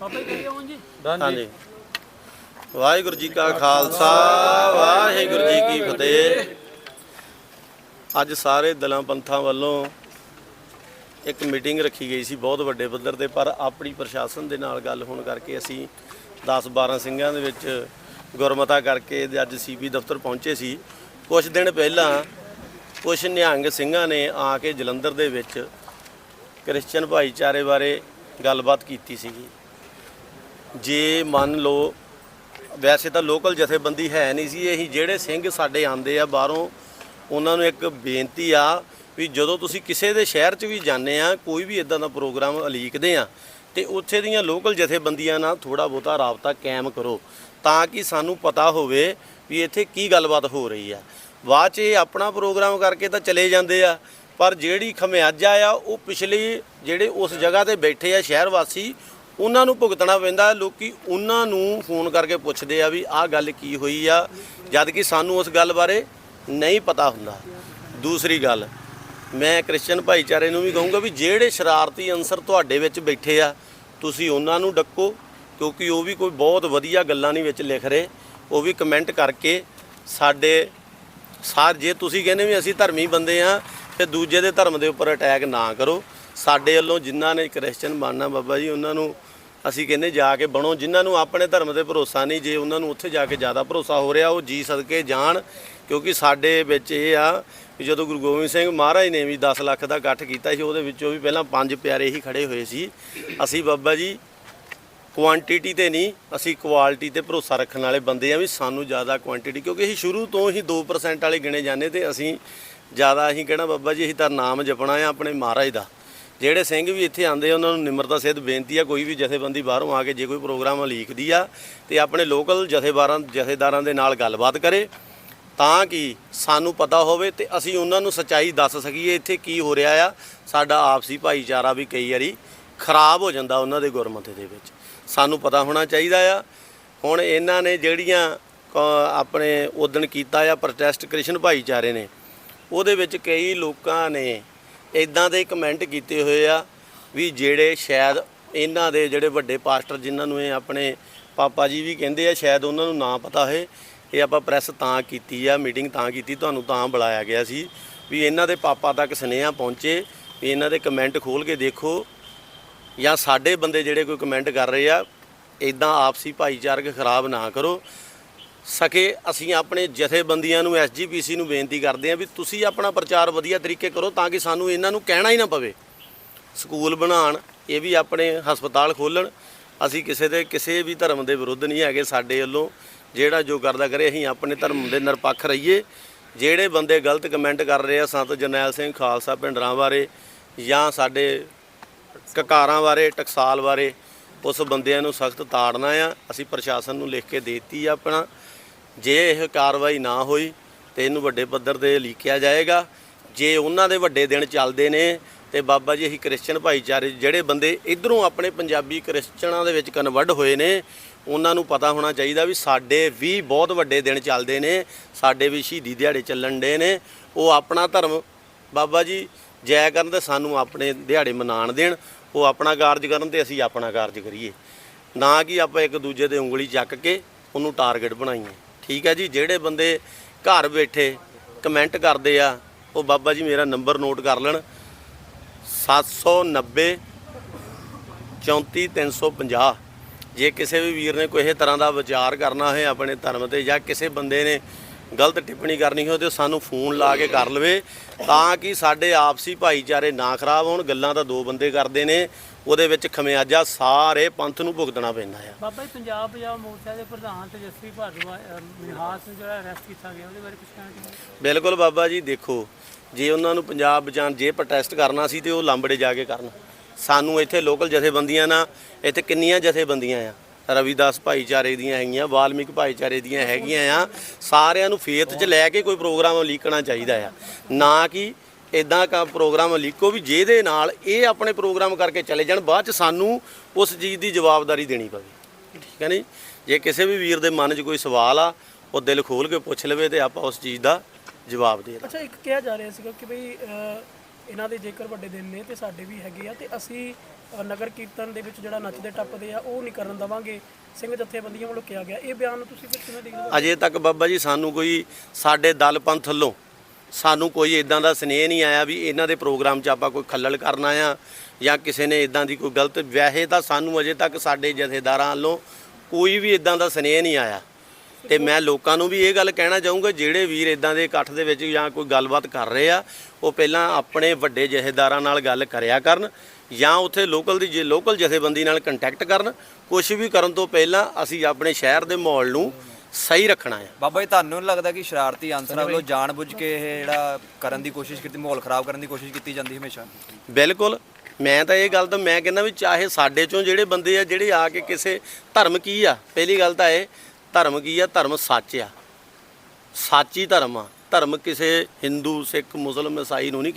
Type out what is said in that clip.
ਪਾਪਾ ਕਰੀਏ ਹੁਣ ਜੀ। ਹਾਂਜੀ। ਵਾਹਿਗੁਰੂ ਜੀ ਕਾ ਖਾਲਸਾ, ਵਾਹਿਗੁਰੂ ਜੀ ਕੀ ਫਤਿਹ। ਅੱਜ ਸਾਰੇ ਦਲਾਂ ਪੰਥਾਂ ਵੱਲੋਂ ਇੱਕ ਮੀਟਿੰਗ ਰੱਖੀ ਗਈ ਸੀ ਬਹੁਤ ਵੱਡੇ ਪੱਧਰ ਤੇ, ਪਰ ਆਪਣੀ ਪ੍ਰਸ਼ਾਸਨ ਦੇ ਨਾਲ ਗੱਲ ਹੋਣ ਕਰਕੇ ਅਸੀਂ 10 12 ਸਿੰਘਾਂ ਦੇ ਵਿੱਚ ਗੁਰਮਤਾ ਕਰਕੇ ਤੇ ਅੱਜ ਸੀਪੀ ਦਫ਼ਤਰ ਪਹੁੰਚੇ ਸੀ। ਕੁਝ ਦਿਨ ਪਹਿਲਾਂ ਕੁਝ ਨਿਹੰਗ ਸਿੰਘਾਂ ਨੇ ਆ ਕੇ ਜਲੰਧਰ ਦੇ ਵਿੱਚ ਕ੍ਰਿਸਚੀਅਨ ਭਾਈਚਾਰੇ ਬਾਰੇ ਗੱਲਬਾਤ ਕੀਤੀ ਸੀਗੀ। ਜੇ ਮੰਨ ਲਓ, ਵੈਸੇ ਤਾਂ ਲੋਕਲ ਜਥੇਬੰਦੀ ਹੈ ਨਹੀਂ ਸੀ, ਇਹੀ ਜਿਹੜੇ ਸਿੰਘ ਸਾਡੇ ਆਂਦੇ ਆ ਬਾਹਰੋਂ, ਉਹਨਾਂ ਨੂੰ ਇੱਕ ਬੇਨਤੀ ਆ ਵੀ ਜਦੋਂ ਤੁਸੀਂ ਕਿਸੇ ਦੇ ਸ਼ਹਿਰ 'ਚ ਵੀ ਜਾਂਦੇ ਆ, ਕੋਈ ਵੀ ਇਦਾਂ ਦਾ ਪ੍ਰੋਗਰਾਮ ਅਲੀਕਦੇ ਆ, ਤੇ ਉੱਥੇ ਦੀਆਂ ਲੋਕਲ ਜਥੇਬੰਦੀਆਂ ਨਾਲ ਥੋੜਾ ਬਹੁਤਾ ਰਾਬਤਾ ਕਾਇਮ ਕਰੋ, ਤਾਂ ਕਿ ਸਾਨੂੰ ਪਤਾ ਹੋਵੇ ਵੀ ਇੱਥੇ ਕੀ ਗੱਲਬਾਤ ਹੋ ਰਹੀ ਆ। ਬਾਅਦ 'ਚ ਇਹ ਆਪਣਾ ਪ੍ਰੋਗਰਾਮ ਕਰਕੇ ਤਾਂ ਚਲੇ ਜਾਂਦੇ ਆ, ਪਰ ਜਿਹੜੀ ਖਮਿਆਜਾ ਆ, ਉਹ ਪਿਛਲੇ ਜਿਹੜੇ ਉਸ ਜਗ੍ਹਾ ਤੇ ਬੈਠੇ ਆ ਸ਼ਹਿਰ ਵਾਸੀ ਉਹਨਾਂ ਨੂੰ ਭੁਗਤਣਾ ਪੈਂਦਾ। ਲੋਕੀ ਉਹਨਾਂ ਨੂੰ ਫੋਨ ਕਰਕੇ ਪੁੱਛਦੇ ਆ ਵੀ ਆਹ ਗੱਲ ਕੀ ਹੋਈ ਆ। ਜਦ ਕਿ ਸਾਨੂੰ ਉਸ ਗੱਲ ਬਾਰੇ ਨਹੀਂ ਪਤਾ ਹੁੰਦਾ। ਦੂਸਰੀ ਗੱਲ, ਮੈਂ ਕ੍ਰਿਸਚੀਅਨ ਭਾਈਚਾਰੇ ਨੂੰ ਵੀ ਕਹੂੰਗਾ ਵੀ ਜਿਹੜੇ ਸ਼ਰਾਰਤੀ ਅੰਸਰ ਤੁਹਾਡੇ ਵਿੱਚ ਬੈਠੇ ਆ, ਤੁਸੀਂ ਉਹਨਾਂ ਨੂੰ ਡੱਕੋ, ਕਿਉਂਕਿ ਉਹ ਵੀ ਕੋਈ ਬਹੁਤ ਵਧੀਆ ਗੱਲਾਂ ਨਹੀਂ ਵਿੱਚ ਲਿਖ ਰਹੇ। ਉਹ ਵੀ ਕਮੈਂਟ ਕਰਕੇ ਸਾਡੇ ਸਾਰ ਜੇ ਤੁਸੀਂ ਕਹਿੰਦੇ ਵੀ ਅਸੀਂ ਧਰਮੀ ਬੰਦੇ ਆ, ਤੇ ਦੂਜੇ ਦੇ ਧਰਮ ਦੇ ਉੱਪਰ ਅਟੈਕ ਨਾ ਕਰੋ। ਸਾਡੇ ਵੱਲੋਂ ਜਿਨ੍ਹਾਂ ਨੇ ਕ੍ਰਿਸਚੀਅਨ ਬਣਨਾ ਬਾਬਾ ਜੀ, ਉਹਨਾਂ ਨੂੰ ਅਸੀਂ ਕਹਿੰਦੇ ਜਾ ਕੇ ਬਣੋ। ਜਿਨ੍ਹਾਂ ਨੂੰ ਆਪਣੇ ਧਰਮ ਤੇ ਭਰੋਸਾ ਨਹੀਂ, ਜੇ ਉਹਨਾਂ ਨੂੰ ਉੱਥੇ ਜਾ ਕੇ ਜ਼ਿਆਦਾ ਭਰੋਸਾ ਹੋ ਰਿਹਾ, ਉਹ ਜੀ ਸਦਕੇ ਜਾਣ। ਕਿਉਂਕਿ ਸਾਡੇ ਵਿੱਚ ਇਹ ਆ ਕਿ ਜਦੋਂ ਗੁਰੂ ਗੋਬਿੰਦ ਸਿੰਘ ਮਹਾਰਾਜ ਨੇ ਵੀ 10 ਲੱਖ ਦਾ ਇਕੱਠ ਕੀਤਾ ਸੀ, ਉਹਦੇ ਵਿੱਚੋਂ ਵੀ ਪਹਿਲਾਂ ਪੰਜ ਪਿਆਰੇ ਹੀ ਖੜੇ ਹੋਏ ਸੀ। ਅਸੀਂ ਬਾਬਾ ਜੀ ਕੁਆਂਟੀਟੀ ਤੇ ਨਹੀਂ, ਅਸੀਂ ਕੁਆਲਿਟੀ ਤੇ ਭਰੋਸਾ ਰੱਖਣ ਵਾਲੇ ਬੰਦੇ ਆ ਵੀ ਸਾਨੂੰ ਜ਼ਿਆਦਾ ਕੁਆਂਟੀਟੀ ਕਿਉਂਕਿ ਅਸੀਂ ਸ਼ੁਰੂ ਤੋਂ ਹੀ 2% ਵਾਲੇ ਗਿਣੇ ਜਾਂਦੇ ਤੇ ਅਸੀਂ ਜ਼ਿਆਦਾ ਅਸੀਂ ਕਹਿਣਾ ਬਾਬਾ ਜੀ, ਅਸੀਂ ਤਾਂ ਨਾਮ ਜਪਣਾ ਆ ਆਪਣੇ ਮਹਾਰਾਜ ਦਾ। ਜਿਹੜੇ ਸਿੰਘ ਵੀ ਇੱਥੇ ਆਉਂਦੇ ਆ, ਉਹਨਾਂ ਨੂੰ ਨਿਮਰਤਾ ਸਹਿਤ ਬੇਨਤੀ ਆ, ਕੋਈ ਵੀ ਜਥੇਬੰਦੀ ਬਾਹਰੋਂ ਆ ਕੇ ਜੇ ਕੋਈ ਪ੍ਰੋਗਰਾਮ ਲੀਕਦੀ ਆ ਤੇ ਆਪਣੇ ਲੋਕਲ ਜਥੇਬਾਰਾਂ, ਜਥੇਦਾਰਾਂ ਦੇ ਨਾਲ ਗੱਲਬਾਤ ਕਰੇ ਤਾਂ ਕਿ ਸਾਨੂੰ ਪਤਾ ਹੋਵੇ ਤੇ ਅਸੀਂ ਉਹਨਾਂ ਨੂੰ ਸੱਚਾਈ ਦੱਸ ਸਕੀਏ ਇੱਥੇ ਕੀ ਹੋ ਰਿਹਾ ਆ। ਸਾਡਾ ਆਪਸੀ ਭਾਈਚਾਰਾ ਵੀ ਕਈ ਵਾਰੀ ਖਰਾਬ ਹੋ ਜਾਂਦਾ ਉਹਨਾਂ ਦੇ ਗੁਰਮਤਿ ਦੇ ਵਿੱਚ। ਸਾਨੂੰ ਪਤਾ ਹੋਣਾ ਚਾਹੀਦਾ ਆ। ਹੁਣ ਇਹਨਾਂ ਨੇ ਜਿਹੜੀਆਂ ਕ- ਆਪਣੇ ਉਦਣ ਕੀਤਾ ਆ ਪ੍ਰੋਟੈਸਟ ਕ੍ਰਿਸ਼ਨ ਭਾਈਚਾਰੇ ਨੇ, ਉਹਦੇ ਵਿੱਚ ਕਈ ਲੋਕਾਂ ਨੇ ਇਦਾਂ ਦੇ ਕਮੈਂਟ ਕੀਤੇ ਹੋਏ ਆ ਵੀ ਜਿਹੜੇ ਸ਼ਾਇਦ ਇਹਨਾਂ ਦੇ ਜਿਹੜੇ ਵੱਡੇ ਪਾਸਟਰ ਜਿਨ੍ਹਾਂ ਨੂੰ ਇਹ ਆਪਣੇ ਪਾਪਾ ਜੀ ਵੀ ਕਹਿੰਦੇ ਆ, ਸ਼ਾਇਦ ਉਹਨਾਂ ਨੂੰ ਨਾ ਪਤਾ ਹੋਏ, ਇਹ ਆਪਾਂ ਪ੍ਰੈਸ ਤਾਂ ਕੀਤੀ ਆ, ਮੀਟਿੰਗ ਤਾਂ ਕੀਤੀ, ਤੁਹਾਨੂੰ ਤਾਂ ਬੁਲਾਇਆ ਗਿਆ ਸੀ ਵੀ ਇਹਨਾਂ ਦੇ ਪਾਪਾ ਤੱਕ ਸੁਨੇਹਾ ਪਹੁੰਚੇ, ਵੀ ਇਹਨਾਂ ਦੇ ਕਮੈਂਟ ਖੋਲ ਕੇ ਦੇਖੋ ਜਾਂ ਸਾਡੇ ਬੰਦੇ ਜਿਹੜੇ ਕੋਈ ਕਮੈਂਟ ਕਰ ਰਹੇ ਆ ਇਦਾਂ ਆਪਸੀ ਭਾਈਚਾਰਕ ਖਰਾਬ ਨਾ ਕਰੋ। ਸਕੇ, ਅਸੀਂ ਆਪਣੇ ਜਥੇਬੰਦੀਆਂ ਨੂੰ ਐਸਜੀਪੀਸੀ ਨੂੰ ਬੇਨਤੀ ਕਰਦੇ ਹਾਂ ਵੀ ਤੁਸੀਂ ਆਪਣਾ ਪ੍ਰਚਾਰ ਵਧੀਆ ਤਰੀਕੇ ਕਰੋ ਤਾਂ ਕਿ ਸਾਨੂੰ ਇਹਨਾਂ ਨੂੰ ਕਹਿਣਾ ਹੀ ਨਾ ਪਵੇ। ਸਕੂਲ ਬਣਾਉਣ, ਇਹ ਵੀ ਆਪਣੇ ਹਸਪਤਾਲ ਖੋਲਣ ਅਸੀਂ ਕਿਸੇ ਦੇ, ਕਿਸੇ ਵੀ ਧਰਮ ਦੇ ਵਿਰੁੱਧ ਨਹੀਂ ਹੈਗੇ ਸਾਡੇ ਵੱਲੋਂ। ਜਿਹੜਾ ਜੋ ਕਰਦਾ ਕਰੇ, ਅਸੀਂ ਆਪਣੇ ਧਰਮ ਦੇ ਨਿਰਪੱਖ ਰਹੀਏ। ਜਿਹੜੇ ਬੰਦੇ ਗਲਤ ਕਮੈਂਟ ਕਰ ਰਹੇ ਆ, ਸੰਤ ਜਰਨੈਲ ਸਿੰਘ ਖਾਲਸਾ ਭਿੰਡਰਾਂ ਬਾਰੇ ਜਾਂ ਸਾਡੇ ਕਕਾਰਾਂ ਬਾਰੇ, ਟਕਸਾਲ ਬਾਰੇ, ਉਸ ਬੰਦਿਆਂ ਨੂੰ ਸਖਤ ਤਾੜਨਾ ਆ। ਅਸੀਂ ਪ੍ਰਸ਼ਾਸਨ ਨੂੰ ਲਿਖ ਕੇ ਦੇਤੀ ਆ ਆਪਣਾ। ਜੇ ਇਹ ਕਾਰਵਾਈ ਨਾ ਹੋਈ ਤੇ ਇਹਨੂੰ ਵੱਡੇ ਪੱਧਰ ਤੇ ਲੀਕਿਆ ਜਾਏਗਾ। ਜੇ ਉਹਨਾਂ ਦੇ ਵੱਡੇ ਦਿਨ ਚੱਲਦੇ ਨੇ ਤੇ ਬਾਬਾ ਜੀ, ਅਸੀਂ ਕ੍ਰਿਸਚੀਅਨ ਭਾਈਚਾਰੇ ਜਿਹੜੇ ਬੰਦੇ ਇਧਰੋਂ ਆਪਣੇ ਪੰਜਾਬੀ ਕ੍ਰਿਸਚਨਾਂ ਦੇ ਵਿੱਚ ਕਨਵਰਟ ਹੋਏ ਨੇ, ਉਹਨਾਂ ਨੂੰ ਪਤਾ ਹੋਣਾ ਚਾਹੀਦਾ ਵੀ ਸਾਡੇ ਵੀ ਬਹੁਤ ਵੱਡੇ ਦਿਨ ਚੱਲਦੇ ਨੇ, ਸਾਡੇ ਵੀ ਸ਼ਹੀਦੀ ਦਿਹਾੜੇ ਚੱਲਣ ਡੇ ਨੇ। ਉਹ ਆਪਣਾ ਧਰਮ ਬਾਬਾ ਜੀ, ਜੈ ਕਰਨ ਤੇ ਸਾਨੂੰ ਆਪਣੇ ਦਿਹਾੜੇ ਮਨਾਣ ਦੇਣ, ਉਹ ਆਪਣਾ ਕਾਰਜ ਕਰਨ ਤੇ ਅਸੀਂ ਆਪਣਾ ਕਾਰਜ ਕਰੀਏ। ਨਾ ਕਿ ਆਪਾਂ ਇੱਕ ਦੂਜੇ ਦੇ ਉਂਗਲੀ ਚੱਕ ਕੇ ਉਹਨੂੰ ਟਾਰਗੇਟ ਬਣਾਈਏ। ਠੀਕ ਹੈ ਜੀ, ਜਿਹੜੇ ਬੰਦੇ ਘਰ ਬੈਠੇ ਕਮੈਂਟ ਕਰਦੇ ਆ, ਉਹ ਬਾਬਾ ਜੀ ਮੇਰਾ ਨੰਬਰ ਨੋਟ ਕਰ ਲੈਣ। 790 34350 ਜੇ ਕਿਸੇ ਵੀ ਵੀਰ ਨੇ ਕੋਈ ਤਰ੍ਹਾਂ ਦਾ ਵਿਚਾਰ ਕਰਨਾ ਹੈ ਆਪਣੇ ਧਰਮ ਤੇ ਜਾਂ ਕਿਸੇ ਬੰਦੇ ਨੇ ਗਲਤ ਟਿੱਪਣੀ ਕਰਨੀ ਹੋਵੇ ਤੇ ਸਾਨੂੰ ਫੋਨ ਲਾ ਕੇ ਕਰ ਲਵੇ ਤਾਂ ਕਿ ਸਾਡੇ ਆਪਸੀ ਭਾਈਚਾਰੇ ਨਾ ਖਰਾਬ ਹੋਣ। ਗੱਲਾਂ ਤਾਂ ਦੋ ਬੰਦੇ ਕਰਦੇ ਨੇ। ਉਹਦੇ ਵਿੱਚ ਖਮਿਆਜਾ ਸਾਰੇ ਪੰਥ ਨੂੰ ਭੁਗਤਣਾ ਪੈਂਦਾ ਆ। ਬਾਬਾ ਜੀ ਪੰਜਾਬ ਪੰਜਾਬ ਮੋਰਚਾ ਦੇ ਪ੍ਰਧਾਨ ਤੇਜਸਵੀ ਭਾਰਦਵਾ ਮਿਹਾਸ ਨੂੰ ਜਿਹੜਾ ਅਰੈਸਟ ਕੀਤਾ ਗਿਆ ਉਹਦੇ ਬਾਰੇ ਕੁਝ ਕਹਿਣਾ ਚਾਹੁੰਦੇ ਬਿਲਕੁਲ ਬਾਬਾ ਜੀ ਦੇਖੋ ਜੇ ਉਹਨਾਂ ਨੂੰ ਪੰਜਾਬ ਬਚਾਉਣ ਜੇ ਪ੍ਰੋਟੈਸਟ ਕਰਨਾ ਸੀ ਤੇ ਉਹ ਲਾਂਬੜੇ ਜਾ ਕੇ ਕਰਨ। ਸਾਨੂੰ ਇੱਥੇ ਲੋਕਲ ਜਥੇਬੰਦੀਆਂ ਨਾਲ ਇੱਥੇ ਕਿੰਨੀਆਂ ਜਥੇਬੰਦੀਆਂ ਆ? ਰਵਿਦਾਸ ਭਾਈਚਾਰੇ ਦੀਆਂ ਹੈਗੀਆਂ ਵਾਲਮੀਕ ਭਾਈਚਾਰੇ ਦੀਆਂ ਹੈਗੀਆਂ ਆ। ਸਾਰਿਆਂ ਨੂੰ ਫੇਥ 'ਚ ਲੈ ਕੇ ਕੋਈ ਪ੍ਰੋਗਰਾਮ ਲੀਕਣਾ ਚਾਹੀਦਾ ਆ। ਨਾ ਕਿ ਇਦਾਂ ਕਾ ਪ੍ਰੋਗਰਾਮ ਲੀਕੋ ਵੀ ਜਿਹਦੇ ਨਾਲ ਇਹ ਆਪਣੇ ਪ੍ਰੋਗਰਾਮ ਕਰਕੇ ਚਲੇ ਜਾਣ ਬਾਅਦ 'ਚ ਸਾਨੂੰ ਉਸ ਚੀਜ਼ ਦੀ ਜਵਾਬਦਾਰੀ ਦੇਣੀ ਪਵੇ। ਠੀਕ ਹੈ ਨਹੀਂ ਜੇ ਕਿਸੇ ਵੀ ਵੀਰ ਦੇ ਮਨ 'ਚ ਕੋਈ ਸਵਾਲ ਆ ਉਹ ਦਿਲ ਖੋਲ ਕੇ ਪੁੱਛ ਲਵੇ ਤੇ ਆਪਾਂ ਉਸ ਚੀਜ਼ ਦਾ ਜਵਾਬ ਦੇ ਦਾਂ ਅੱਛਾ ਇੱਕ ਕਿਹਾ ਜਾ ਰਿਹਾ ਸੀਗਾ ਕਿ ਭਈ ਅਹ, ਇਹਨਾਂ ਦੇ ਜੇਕਰ ਵੱਡੇ ਦਿਨ ਨੇ ਤੇ ਸਾਡੇ ਵੀ ਹੈਗੇ ਆ ਤੇ ਅਸੀਂ ਨਗਰ ਕੀਰਤਨ ਦੇ ਵਿੱਚ ਜਿਹੜਾ ਨੱਚਦੇ ਟੱਪਦੇ ਆ ਉਹ ਨਹੀਂ ਕਰਨ ਦਵਾਂਗੇ। ਸਿੰਘ ਜਥੇਬੰਦੀਆਂ ਵੱਲੋਂ ਕਿਹਾ ਗਿਆ। ਇਹ ਬਿਆਨ ਤੁਸੀਂ ਫਿਰ ਕਿਵੇਂ ਦੇਖਦੇ ਹੋ? ਅਜੇ ਤੱਕ ਬਾਬਾ ਜੀ ਸਾਨੂੰ ਕੋਈ ਸਾਡੇ ਦਲ ਪੰਥ ਵੱਲੋਂ ਸਾਨੂੰ ਕੋਈ ਇਦਾਂ ਦਾ ਸਨੇਹ ਨਹੀਂ ਆਇਆ ਵੀ ਇਹਨਾਂ ਦੇ ਪ੍ਰੋਗਰਾਮ 'ਚ ਆਪਾਂ ਕੋਈ ਖੱਲਲ ਕਰਨਾ ਆ ਜਾਂ ਕਿਸੇ ਨੇ ਇਦਾਂ ਦੀ ਕੋਈ ਗਲਤ, ਵੈਸੇ ਤਾਂ ਸਾਨੂੰ ਅਜੇ ਤੱਕ ਸਾਡੇ ਜਥੇਦਾਰਾਂ ਵੱਲੋਂ ਕੋਈ ਵੀ ਇਦਾਂ ਦਾ ਸਨੇਹ ਨਹੀਂ ਆਇਆ। ਤੇ ਮੈਂ ਲੋਕਾਂ ਨੂੰ ਵੀ ਇਹ ਗੱਲ ਕਹਿਣਾ ਚਾਹੂੰਗਾ, ਜਿਹੜੇ ਵੀਰ ਇਦਾਂ ਦੇ ਇਕੱਠ ਦੇ ਵਿੱਚ ਜਾਂ ਕੋਈ ਗੱਲਬਾਤ ਕਰ ਰਹੇ ਆ, ਉਹ ਪਹਿਲਾਂ ਆਪਣੇ ਵੱਡੇ ਜਥੇਦਾਰਾਂ ਨਾਲ ਗੱਲ ਕਰਿਆ ਕਰਨ ਜਾਂ ਉੱਥੇ ਲੋਕਲ ਦੀ ਜੇ ਲੋਕਲ ਜਥੇਬੰਦੀ ਨਾਲ ਕੰਟੈਕਟ ਕਰਨ। ਕੁਝ ਵੀ ਕਰਨ ਤੋਂ ਪਹਿਲਾਂ ਅਸੀਂ ਆਪਣੇ ਸ਼ਹਿਰ ਦੇ ਮਾਹੌਲ ਨੂੰ ਸਹੀ ਰੱਖਣਾ ਆ। ਬਾਬਾ ਜੀ ਤੁਹਾਨੂੰ ਨੀ ਲੱਗਦਾ ਕਿ ਸ਼ਰਾਰਤੀ ਅਨਸਰਾਂ ਵੱਲੋਂ ਜਾਣਬੁੱਝ ਕੇ ਇਹ ਜਿਹੜਾ ਕਰਨ ਦੀ ਕੋਸ਼ਿਸ਼ ਕੀਤੀ ਮਾਹੌਲ ਖਰਾਬ ਕਰਨ ਦੀ ਕੋਸ਼ਿਸ਼ ਕੀਤੀ ਜਾਂਦੀ ਹਮੇਸ਼ਾ? ਬਿਲਕੁਲ। ਮੈਂ ਤਾਂ ਇਹ ਗੱਲ ਤਾਂ ਮੈਂ ਕਹਿੰਦਾ ਵੀ ਚਾਹੇ ਸਾਡੇ ਚੋਂ ਜਿਹੜੇ ਬੰਦੇ ਆ ਜਿਹੜੇ ਆ ਕੇ ਕਿਸੇ ਧਰਮ ਕੀ ਆ? ਪਹਿਲੀ ਗੱਲ ਤਾਂ ਇਹ ਧਰਮ ਕੀ ਆ? ਧਰਮ ਸੱਚ ਆ। ਸੱਚੀ ਧਰਮ ਆ। ਧਰਮ ਕਿਸੇ ਹਿੰਦੂ ਸਿੱਖ ਮੁਸਲਮ ਈਸਾਈ ਨੂੰ ਨਹੀਂ